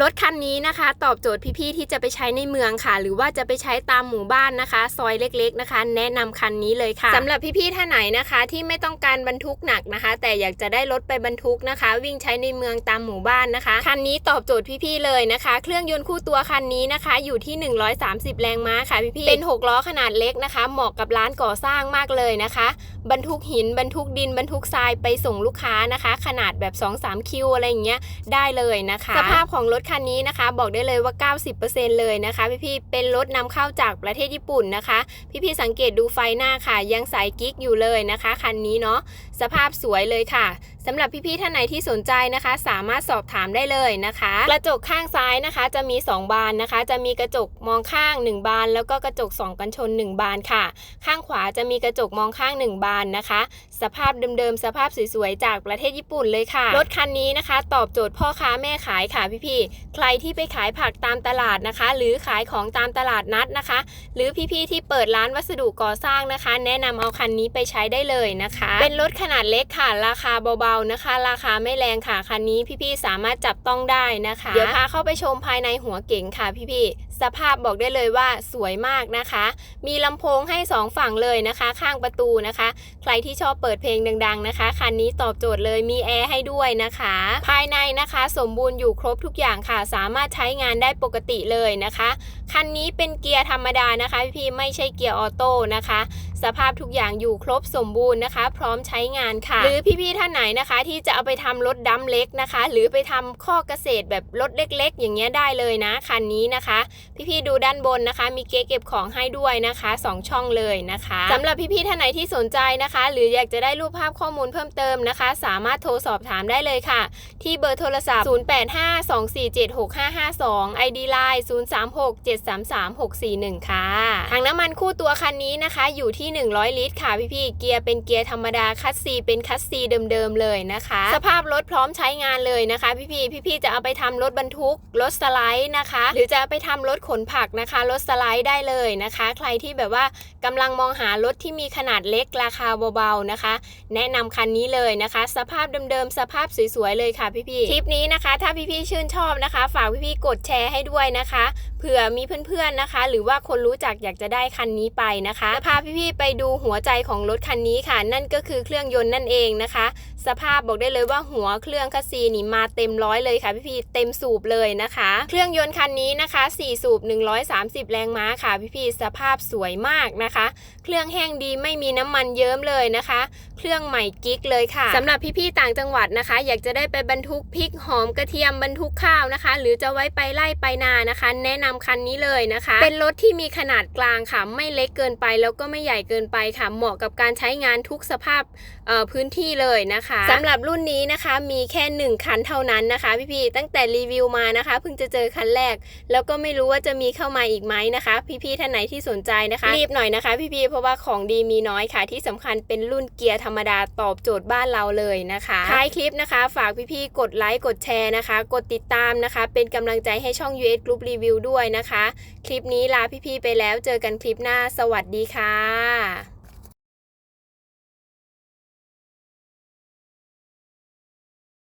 รถคันนี้นะคะ ตอบโจทย์พี่ๆที่จะไปใช้ในเมืองค่ะ หรือว่าจะไปใช้ตามหมู่บ้านนะคะ ซอยเล็กๆนะคะ แนะนำคันนี้เลยค่ะสำหรับพี่ๆท่านไหนนะคะ ที่ไม่ต้องการบรรทุกหนักนะคะ แต่อยากจะได้รถไปบรรทุกนะคะ วิ่งใช้ในเมืองตามหมู่บ้านนะคะคันนี้ตอบโจทย์พี่ๆเลยนะคะ เครื่องยนต์คู่ตัวคันนี้นะคะ อยู่ที่ 130 แรงม้าค่ะพี่ๆเป็น6ล้อขนาดเล็กนะคะ เหมาะกับร้านก่อสร้างมากเลยนะคะบรรทุกหินบรรทุกดินบรรทุกทรายไปส่งลูกค้านะคะ ขนาดแบบ 2-3 คิวอะไรอย่างเงี้ยได้เลยนะคะ สภาพของรถคันนี้นะคะ บอกได้เลยว่า 90%เลยนะคะพี่ๆเป็นรถนำเข้าจากประเทศญี่ปุ่นนะคะ พี่ๆสังเกตดูไฟหน้าค่ะ ยังใสกิ๊กอยู่เลยนะคะคันนี้เนาะสภาพสวยเลยค่ะสำหรับพี่ๆท่านไหนที่สนใจนะคะ สามารถสอบถามได้เลยนะคะ กระจกข้างซ้ายนะคะ จะมี 2 บานนะคะ จะมีกระจกมองข้าง 1 บาน แล้วก็กระจก 2 กันชน 1 บานค่ะ ข้างขวาจะมีกระจกมองข้าง 1 บานนะคะ สภาพเดิมๆสภาพสวยๆจากประเทศญี่ปุ่นเลยค่ะ รถคันนี้นะคะ ตอบโจทย์พ่อค้าแม่ขายค่ะพี่ๆใครที่ไปขายผักตามตลาดนะคะ หรือขายของตามตลาดนัดนะคะ หรือพี่ๆที่เปิดร้านวัสดุก่อสร้างนะคะ แนะนำเอาคันนี้ไปใช้ได้เลยนะคะ เป็นรถขนาดเล็กค่ะ ราคาเบาๆนะคะ ราคาไม่แรงค่ะคันนี้พี่ๆสามารถจับต้องได้นะคะ เดี๋ยวพาเข้าไปชมภายในหัวเก๋งค่ะพี่ๆ สภาพบอกได้เลยว่าสวยมากนะคะ มีลำโพงให้สองฝั่งเลยนะคะ ข้างประตูนะคะ ใครที่ชอบเปิดเพลงดัง ๆนะคะ คันนี้ตอบโจทย์เลยมีแอร์ให้ด้วยนะคะ ภายในนะคะสมบูรณ์อยู่ครบทุกอย่างค่ะ สามารถใช้งานได้ปกติเลยนะคะ คันนี้เป็นเกียร์ธรรมดานะคะพี่ๆไม่ใช่เกียร์ออโต้นะคะ สภาพทุกอย่างอยู่ครบสมบูรณ์นะคะ พร้อมใช้งานค่ะ หรือพี่ๆท่านไหนนะคะ ที่จะเอาไปทำรถดัมเล็กนะคะ หรือไปทำข้อเกษตรแบบรถเล็ก ๆ อย่างเงี้ยได้เลยนะคันนี้นะคะ พี่ๆดูด้านบนนะคะ มีเก๊เก็บของให้ด้วยนะคะสองช่องเลยนะคะสำหรับพี่ๆท่านไหนที่สนใจนะคะ หรืออยากจะได้รูปภาพข้อมูลเพิ่มเติมนะคะ สามารถโทรสอบถามได้เลยค่ะ ที่เบอร์โทรศัพท์ 0852476552 ID Line 036733641ค่ะทางน้ำมันคู่ตัวคันนี้นะคะ อยู่ที่ 100 ลิตรค่ะพี่ๆเกียร์เป็นเกียร์ธรรมดาคัสซีเป็นคัสซีเดิมๆเลยนะคะ สภาพรถพร้อมใช้งานเลยนะคะ พี่ๆพี่ๆจะเอาไปทำรถบรรทุกรถสไลด์นะคะ หรือจะเอาไปทำรถขนผักนะคะรถสไลด์ได้เลยนะคะ ใครที่แบบว่ากำลังมองหารถที่มีขนาดเล็กราคาเบาๆนะคะ แนะนำคันนี้เลยนะคะ สภาพเดิมๆสภาพสวยๆเลยค่ะพี่ๆคลิปนี้นะคะ ถ้าพี่ๆชื่นชอบนะคะ ฝากพี่ๆกดแชร์ให้ด้วยนะคะเผื่อมีเพื่อนๆนะคะ หรือว่าคนรู้จักอยากจะได้คันนี้ไปนะคะจะพาพี่ๆไปดูหัวใจของรถคันนี้ค่ะ นั่นก็คือเครื่องยนต์นั่นเองนะคะ สภาพบอกได้เลยว่าหัวเครื่องคัสซีนี่มาเต็มร้อยเลยค่ะพี่ๆเต็มสูบเลยนะคะ เครื่องยนต์คันนี้นะคะ 4 สูบ 130 แรงม้าค่ะพี่ๆสภาพสวยมากนะคะ เครื่องแห้งดีไม่มีน้ำมันเยิ้มเลยนะคะ เครื่องใหม่กิ๊กเลยค่ะสำหรับพี่ๆต่างจังหวัดนะคะ อยากจะได้ไปบรรทุกพริกหอมกระเทียมบรรทุกข้าวนะคะ หรือจะไว้ไปไล่ไปนานะคะ แนะนำคันนี้เลยนะคะ เป็นรถที่มีขนาดกลางค่ะ ไม่เล็กเกินไปแล้วก็ไม่ใหญ่เกินไปค่ะเหมาะกับการใช้งานทุกสภาพพื้นที่เลยนะคะสำหรับรุ่นนี้นะคะมีแค่หนึ่งคันเท่านั้นนะคะ พี่ๆตั้งแต่รีวิวมานะคะเพิ่งจะเจอคันแรก แล้วก็ไม่รู้ว่าจะมีเข้ามาอีกไหมนะคะ พี่ๆท่านไหนที่สนใจนะคะ รีบหน่อยนะคะ พี่ๆเพราะว่าของดีมีน้อยค่ะ ที่สำคัญเป็นรุ่นเกียร์ธรรมดาตอบโจทย์บ้านเราเลยนะคะท้ายคลิปนะคะ ฝากพี่ๆกดไลค์กดแชร์นะคะ กดติดตามนะคะ เป็นกำลังใจให้ช่อง US Group Review ด้วยนะคะ คลิปนี้ลาพี่ๆไปแล้วเจอกันคลิปหน้า สวัสดีค่ะ